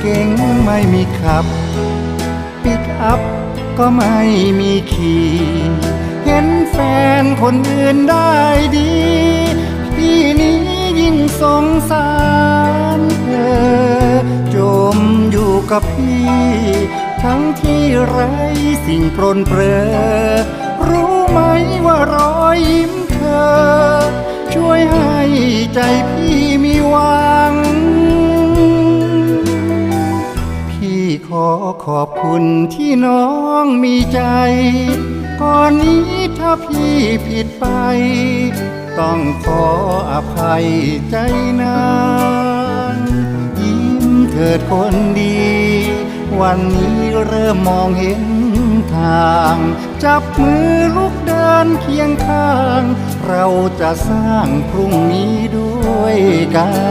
เก่งไม่มีขับ ปิกอัพก็ไม่มีขี่เห็นแฟนคนอื่นได้ดี พี่นี้ยิ่งสงสารเธอ จมอยู่กับพี่ ทั้งที่ไรสิ่งปรนเปรอรู้ไหมว่ารอยยิ้ม อขอบคุณที่น้องมีใจ ก่อนนี้ถ้าพี่ผิดไป ต้องขออภัยใจนางยิ้มเถิดคนดี วันนี้เริ่มมองเห็นทาง จับมือลูกเดินเคียงข้าง เราจะสร้างพรุ่งนี้ด้วยกัน